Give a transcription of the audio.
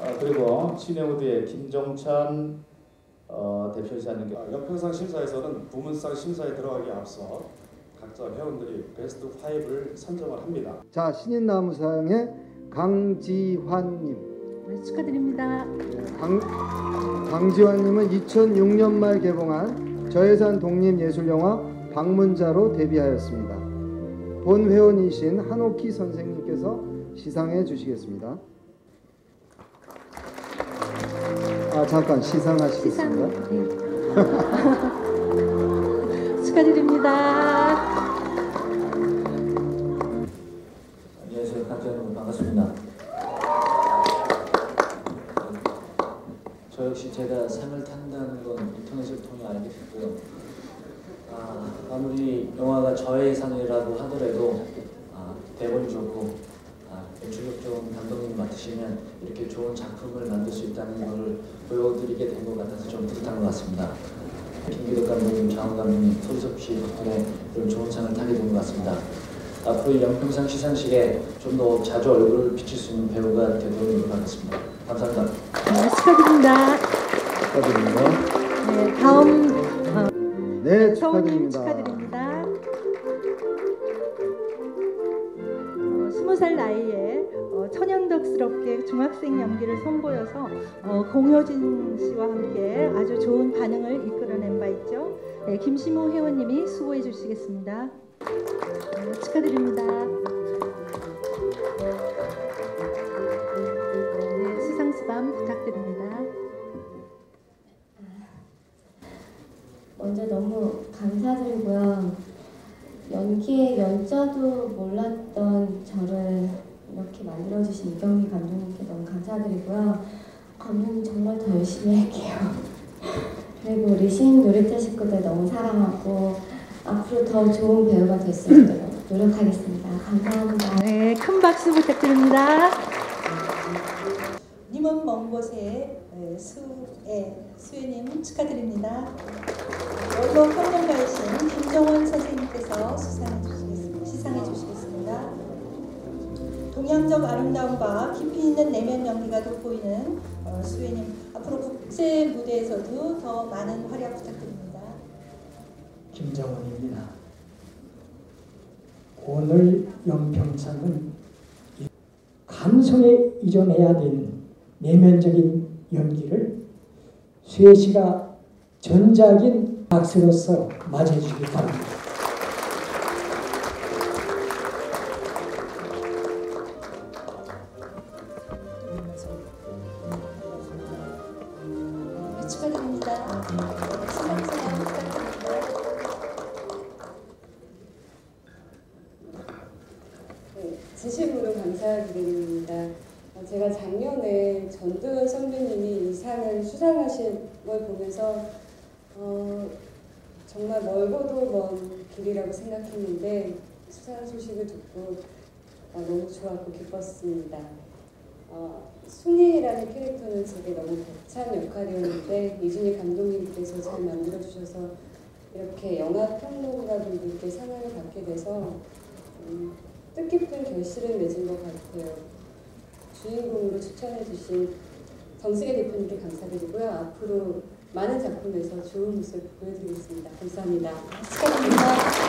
어, 그리고 시네우드의 김종찬 어, 대표이사님께 아, 연평상 심사에서는 부문상 심사에 들어가기 앞서 각자 회원들이 베스트 5를 선정을 합니다. 자 신인나무상의 강지환님 네, 축하드립니다. 강, 강지환님은 2006년 말 개봉한 저예산 독립예술영화 방문자로 데뷔하였습니다. 본 회원이신 한옥희 선생님께서 시상해 주시겠습니다. 아 잠깐 시상. 시상하시겠습니다. 네. 축하드립니다. 안녕하세요. 각자 여러분 반갑습니다. 저 역시 제가 상을 탄다는 건 인터넷을 통해 알게 됐고요. 아, 아무리 영화가 저의 상이라고 하더라도 아, 대본이 좋고 아, 연출력 좋은 감독님이 맡으시면 이렇게 좋은 작품을 만들 수 있다는 것을 보여드리게 된 것 같아서 좀 뿌듯한 것 같습니다. 김기덕 감독님, 장원 감독님, 소리섭 씨 덕분에 이런 좋은 상을 타게 된 것 같습니다. 앞으로 이 연평상 시상식에 좀 더 자주 얼굴을 비칠 수 있는 배우가 되도록 노력하겠습니다. 감사합니다. 네, 축하드립니다. 축하드립니다. 네, 다음 네 서우님 축하드립니다. 어, 스무 살 나이에 어, 천연덕스럽게 중학생 연기를 선보여서 어, 공효진 씨와 함께 아주 좋은 반응을 이끌어낸 바 있죠. 네, 김시모 회원님이 수고해 주시겠습니다. 네, 축하드립니다. 먼저 너무 감사드리고요. 연기의 연자도 몰랐던 저를 이렇게 만들어주신 이경미 감독님께 너무 감사드리고요. 감독님 정말 더 열심히 할게요. 그리고 우리 신인 놀이터 식구들 너무 사랑하고 앞으로 더 좋은 배우가 될 수 있도록 노력하겠습니다. 감사합니다. 네, 큰 박수 부탁드립니다. 곳에 에, 수애 수혜님 축하드립니다. 원로 평론가이신 김정원 선생님께서 수상해 주시겠습니다. 시상해 주시겠습니다. 동양적 아름다움과 깊이 있는 내면 연기가 돋보이는 어, 수혜님 앞으로 국제 무대에서도 더 많은 활약 부탁드립니다. 김정원입니다. 오늘 연평상은 감성에 의존해야 되는 내면적인 연기를 씨가 전작인 박스로서 맞이해주기 바랍니다. 네, 진심으로 감사드립니다. 어, 제가 작년에 전도연 선배님이 이 상을 수상하신 걸 보면서 어, 정말 멀고도 먼 길이라고 생각했는데 수상 소식을 듣고 어, 너무 좋았고 기뻤습니다. 어, 순이라는 캐릭터는 제게 너무 벅찬 역할이었는데 이준희 감독님께서 잘 만들어주셔서 이렇게 영화 평론가분들께 상을 받게 돼서 음, 뜻깊은 결실을 맺은 것 같아요. 주인공으로 추천해 주신 정승혜 대표님께 감사드리고요. 앞으로 많은 작품에서 좋은 모습 보여드리겠습니다. 감사합니다. 축하드립니다.